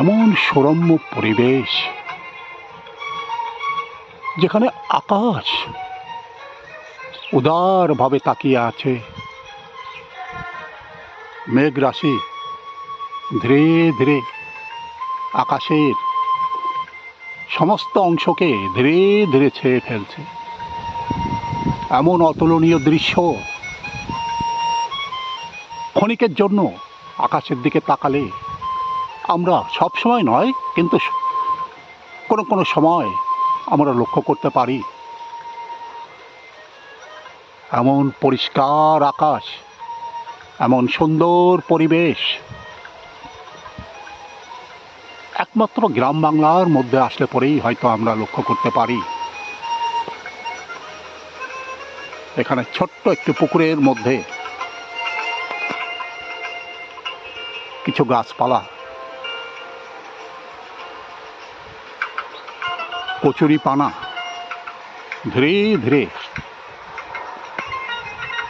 এমন সুরম্য পরিবেশ যেখানে আকাশ উদারভাবে তাকিয়ে আছে। মেঘ রাশি ধীরে ধীরে আকাশের সমস্ত অংশকে ধীরে ধীরে ছেয়ে ফেলছে। এমন অতুলনীয় দৃশ্য ক্ষণিকের জন্য আকাশের দিকে তাকালে আমরা সব সময় নয়, কিন্তু কোনো কোনো সময় আমরা লক্ষ্য করতে পারি। এমন পরিষ্কার আকাশ, এমন সুন্দর পরিবেশ, একমাত্র গ্রাম বাংলার মধ্যে আসলে পরেই হয়তো আমরা লক্ষ্য করতে পারি। এখানে ছোট্ট একটি পুকুরের মধ্যে কিছু গাছপালা। কচুরি পানা। ধীরে ধীরে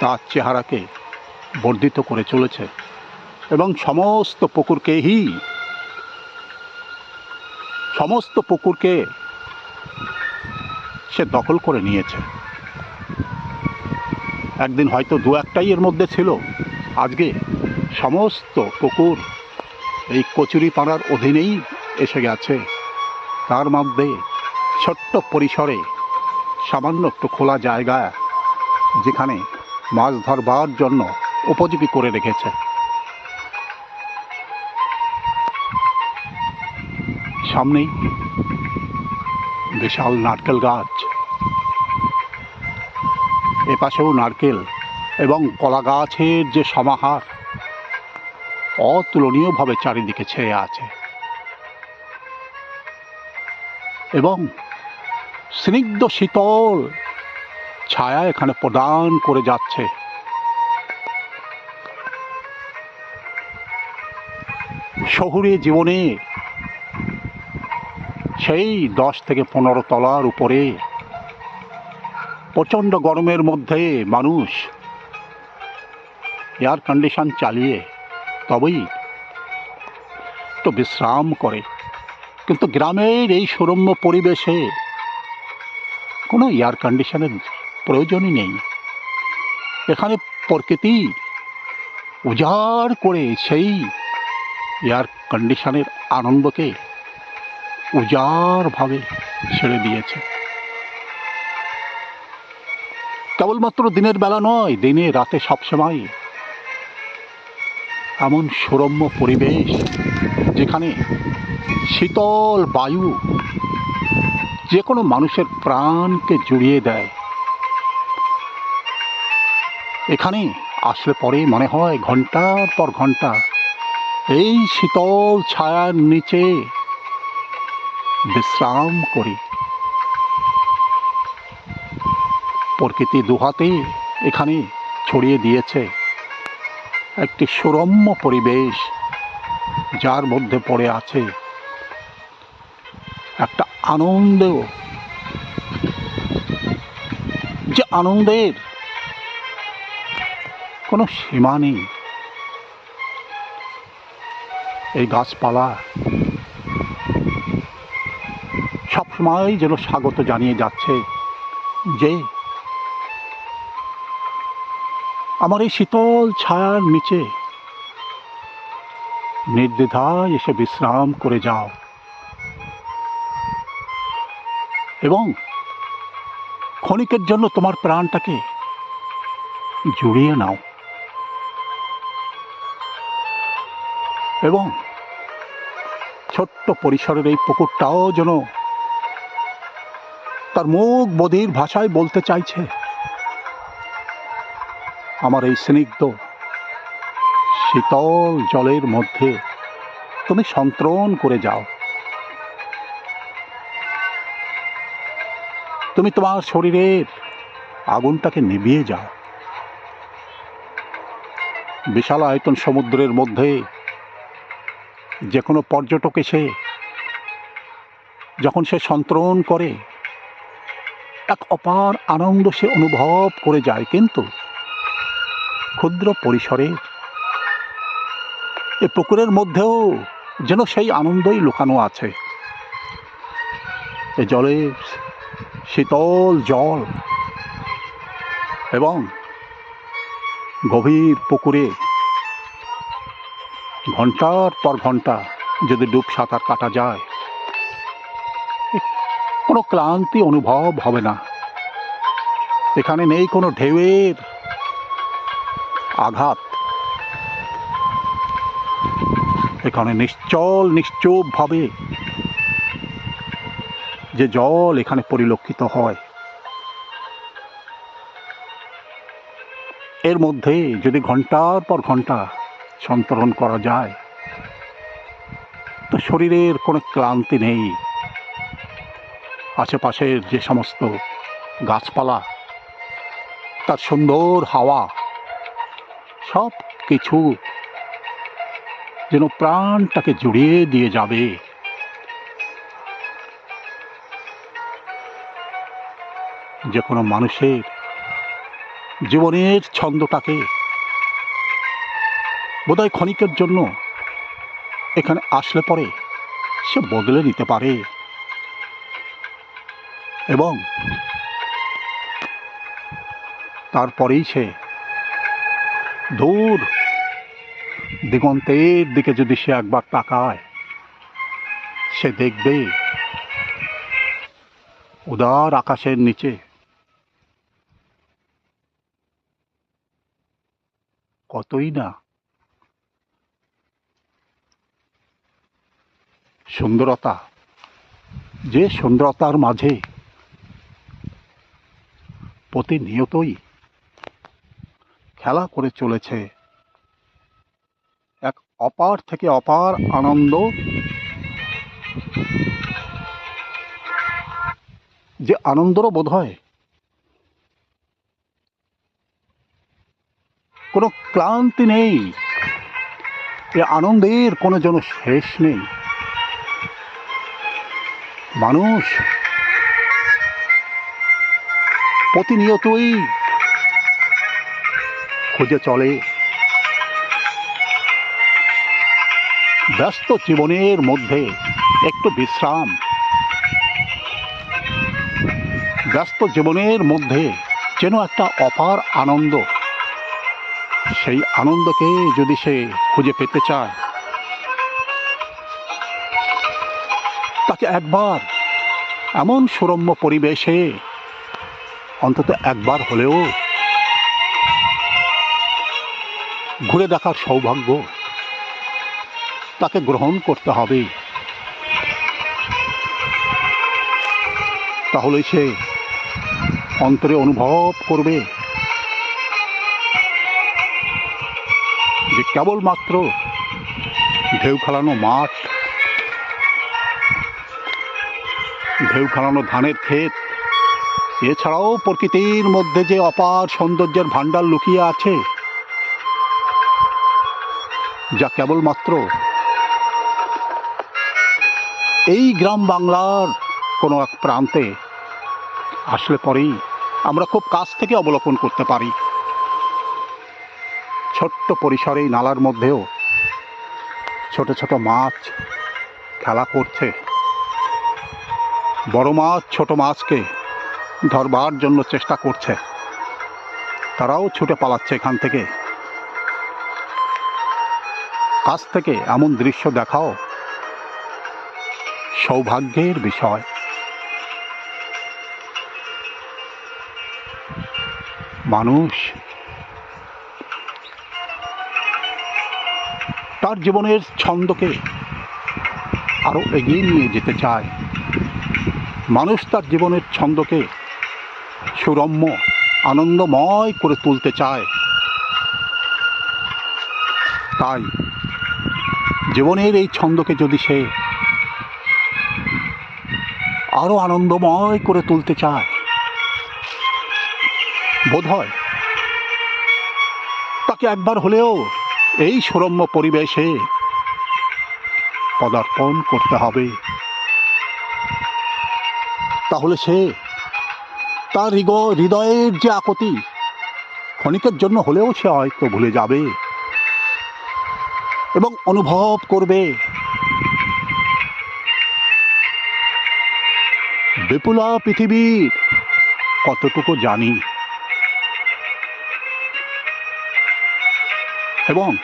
তার চেহারাকে বর্ধিত করে চলেছে এবং সমস্ত পুকুরকেই সমস্ত পুকুরকে সে দখল করে নিয়েছে। একদিন হয়তো দু একটাই এর মধ্যে ছিল। আজকে সমস্ত পুকুর এই কচুরি পাড়ার অধীনেই এসে গেছে। তার মধ্যে ছোট্ট পরিসরে সামান্য একটু খোলা জায়গা যেখানে মাছ ধরবার জন্য উপযোগী করে রেখেছে। সামনেই বিশাল নারকেল গাছ। এপাশেও নারকেল এবং কলা গাছের যে সমাহার, অতুলনীয়ভাবে চারিদিকে ছেয়ে আছে। এবং স্নিগ্ধ শীতল ছায়া এখানে প্রদান করে যাচ্ছে। শহুরে জীবনে সেই দশ থেকে পনেরো তলার উপরে প্রচণ্ড গরমের মধ্যে মানুষ এয়ার কন্ডিশন চালিয়ে তবেই তো বিশ্রাম করে। কিন্তু গ্রামের এই সুরম্য পরিবেশে কোনো এয়ার কন্ডিশনের প্রয়োজনই নেই। এখানে প্রকৃতি উজাড় করে সেই এয়ার কন্ডিশনের আনন্দকে উজাড়ভাবে ছেড়ে দিয়েছে। কেবলমাত্র দিনের বেলা নয়, দিনে রাতে সবসময় এমন সুরম্য পরিবেশ যেখানে শীতল বায়ু যে কোনো মানুষের প্রাণকে জুড়িয়ে দেয়। এখানে আসলে পরে মনে হয় ঘণ্টার পর ঘণ্টা এই শীতল ছায়ার নিচে বিশ্রাম করি। প্রকৃতি দুহাতে এখানে ছড়িয়ে দিয়েছে একটি সুরম্য পরিবেশ যার মধ্যে পড়ে আছে আনন্দ যে আনন্দের কোনো সীমা নেই। এই গাছপালা সবসময় যেন স্বাগত জানিয়ে যাচ্ছে যে আমার এই শীতল ছায়ার নিচে নির্দ্বিধায় এসে বিশ্রাম করে যাও। এবং ক্ষণিকের জন্য তোমার প্রাণটাকে জুড়িয়ে নাও। এবং ছোট্ট পরিসরের এই পুকুরটাও যেন তার মুখ বধির ভাষায় বলতে চাইছে। আমার এই স্নিগ্ধ, শীতল জলের মধ্যে তুমি সন্ত্রণ করে যাও। তুমি তোমার শরীরের আগুনটাকে নিভিয়ে যাও। বিশাল আয়তন সমুদ্রের মধ্যে যে কোনো পর্যটক এসে যখন সে সন্ত্রণ করে, এক অপার আনন্দ সে অনুভব করে যায়। কিন্তু ক্ষুদ্র পরিসরে এ পুকুরের মধ্যেও যেন সেই আনন্দই লুকানো আছে। এ জলের শীতল জল এবং গভীর পুকুরে ঘণ্টার পর ঘণ্টা যদি ডুব সাঁতার কাটা যায়, কোনো ক্লান্তি অনুভব হবে না। এখানে নেই কোনো ঢেউয়ের আঘাত। এখানে নিশ্চল নিশ্চুপ ভাবে যে জল এখানে পরিলক্ষিত হয়। এর মধ্যে যদি ঘণ্টার পর ঘণ্টা সন্তরণ করা যায়, তো শরীরের কোনো ক্লান্তি নেই। আশেপাশের যে সমস্ত গাছপালা, তার সুন্দর হাওয়া সব কিছু যেন প্রাণটাকে জুড়িয়ে দিয়ে যাবে। যে কোনো মানুষের জীবনের ছন্দটাকে বোধহয় ক্ষণিকের জন্য এখানে আসলে পরে সে বদলে নিতে পারে। এবং তারপরেই সে দূর দিগন্তের দিকে যদি সে একবার তাকায়, সে দেখবে উদার আকাশের নিচে কতই না। সুন্দরতা, যে সুন্দরতার মাঝে প্রতিনিয়তই খেলা করে চলেছে, এক অপার থেকে অপার আনন্দ। যে আনন্দেরও বোধ হয় কোনো ক্লান্তি নেই। এ আনন্দের কোনো যেন শেষ নেই। মানুষ প্রতিনিয়তই খুঁজে চলে। ব্যস্ত জীবনের মধ্যে একটু বিশ্রাম। ব্যস্ত জীবনের মধ্যে যেন একটা অপার আনন্দ। সেই আনন্দকে যদি সে খুঁজে পেতে চায়, তাকে একবার এমন সুরম্য পরিবেশে অন্তত একবার হলেও ঘুরে দেখার সৌভাগ্য তাকে গ্রহণ করতে হবে। তাহলে সে অন্তরে অনুভব করবে। যে কেবলমাত্র ঢেউ খেলানো মাঠ, ঢেউ খেলানো ধানের ক্ষেত, এছাড়াও প্রকৃতির মধ্যে যে অপার সৌন্দর্যের ভাণ্ডার লুকিয়ে আছে, যা কেবলমাত্র এই গ্রাম বাংলার কোনো এক প্রান্তে আসলে পরেই আমরা খুব কাছ থেকে অবলোকন করতে পারি। ছোট্ট পরিসরে এই নালার মধ্যেও ছোট ছোট মাছ খেলা করছে। বড় মাছ, ছোট মাছকে ধরবার জন্য চেষ্টা করছে। তারাও ছুটে পালাচ্ছে এখান থেকে। কাছ থেকে এমন দৃশ্য দেখাও সৌভাগ্যের বিষয়। মানুষ তার জীবনের ছন্দকে আরও এগিয়ে নিয়ে যেতে চায়। মানুষ তার জীবনের ছন্দকে সুরম্য, আনন্দময় করে তুলতে চায়। তাই জীবনের এই ছন্দকে যদি সে আরও আনন্দময় করে তুলতে চায় বোধ হয় তাকে একবার হলেও এই সৌরম্য পরিবেশে পদার্পণ করতে হবে। তাহলে সে তার হৃদয়ের যে আকতি, ক্ষণিকের জন্য হলেও সে হয়তো ভুলে যাবে এবং অনুভব করবে। বিপুলা পৃথিবীর কতটুকু জানি। এবং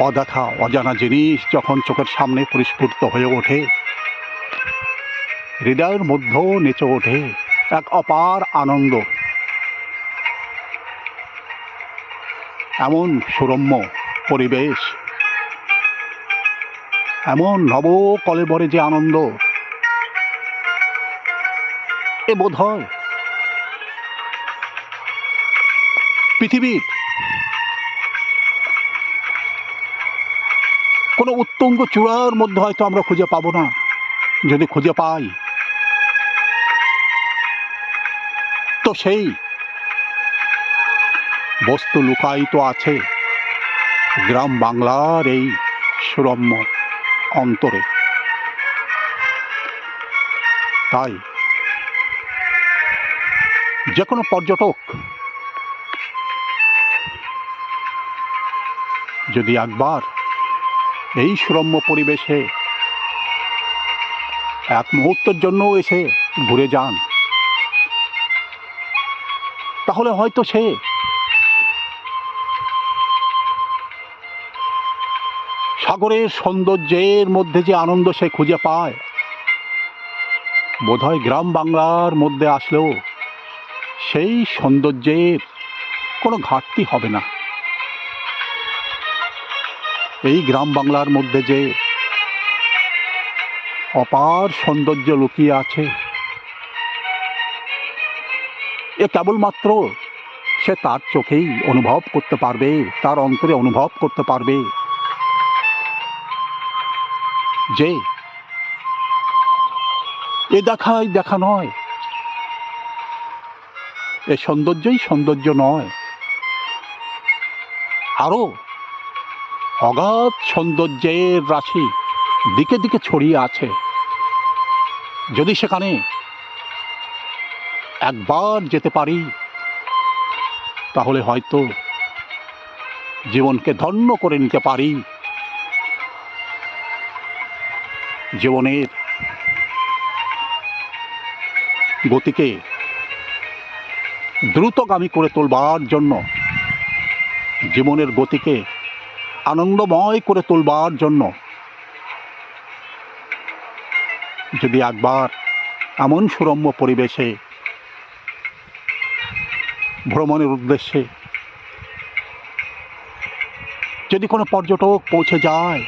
অদেখা অজানা জিনিস যখন চোখের সামনে পরিস্ফুট হয়ে ওঠে, হৃদয়ের মধ্যেও নেচে ওঠে এক অপার আনন্দ। এমন সুরম্য পরিবেশ, এমন নব কলেবরে যে আনন্দ, এ বোধ হয় পৃথিবীর কোনো উত্তঙ্গ চূড়ার মধ্যে হয়তো আমরা খুঁজে পাবো না। যদি খুঁজে পাই, তো সেই বস্তু লুকায়িত আছে গ্রাম বাংলার এই সুরম্য অন্তরে। তাই যে কোনো পর্যটক যদি একবার এই সুরম্য পরিবেশে এক মুহূর্তের জন্য এসে ঘুরে যান। তাহলে হয়তো সে সাগরের সৌন্দর্যের মধ্যে যে আনন্দ সে খুঁজে পায়, বোধহয় গ্রাম বাংলার মধ্যে আসলেও সেই সৌন্দর্যের কোনো ঘাটতি হবে না। এই গ্রাম বাংলার মধ্যে যে অপার সৌন্দর্য লুকিয়ে আছে, এ কেবলমাত্র সে তার চোখেই অনুভব করতে পারবে, তার অন্তরে অনুভব করতে পারবে যে এ দেখাই দেখা নয়, এ সৌন্দর্যই সৌন্দর্য নয় আরও অগাধ সৌন্দর্যের রাশি দিকে দিকে ছড়িয়ে আছে। যদি সেখানে একবার যেতে পারি, তাহলে হয়তো জীবনকে ধন্য করে নিতে পারি। জীবনের গতিকে দ্রুতগামী করে তোলবার জন্য জীবনের গতিকে আনন্দময় করে তুলবার জন্য। যদি একবার এমন সুরম্য পরিবেশে, ভ্রমণের উদ্দেশ্যে যদি কোনো পর্যটক পৌঁছে যায়,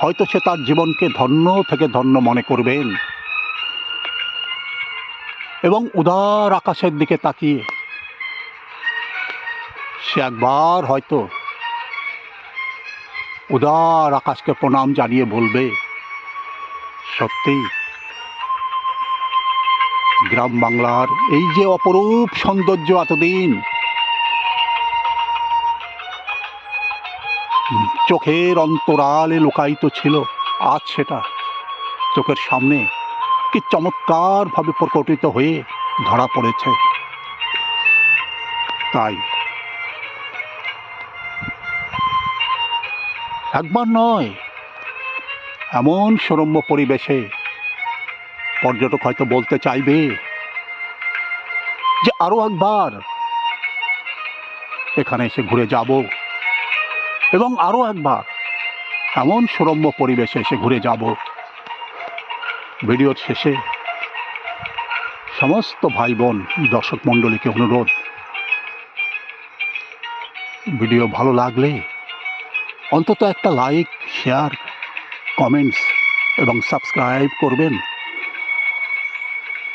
হয়তো সে তার জীবনকে ধন্য থেকে ধন্য মনে করবেন এবং উদার আকাশের দিকে তাকিয়ে সে একবার হয়তো উদার আকাশকে প্রণাম জানিয়ে বলবে, সত্যি, গ্রাম বাংলার এই যে অপরূপ সৌন্দর্য এতদিন চোখের অন্তরালে লুকায়িত ছিল, আজ সেটা চোখের সামনে কি চমৎকারভাবে প্রকটিত হয়ে ধরা পড়েছে। তাই একবার নয়, এমন সুরম্য পরিবেশে পর্যটক হয়তো বলতে চাইবে যে আরও একবার এখানে এসে ঘুরে যাব এবং আরও একবার এমন সুরম্য পরিবেশে এসে ঘুরে যাব। ভিডিওর শেষে সমস্ত ভাই বোন দর্শক মণ্ডলীকে অনুরোধ, ভিডিও ভালো লাগলে অন্তত একটা লাইক শেয়ার কমেন্টস এবং সাবস্ক্রাইব করবেন।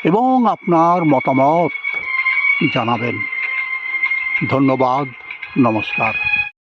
এবং আপনার মতামত জানাবেন। ধন্যবাদ নমস্কার।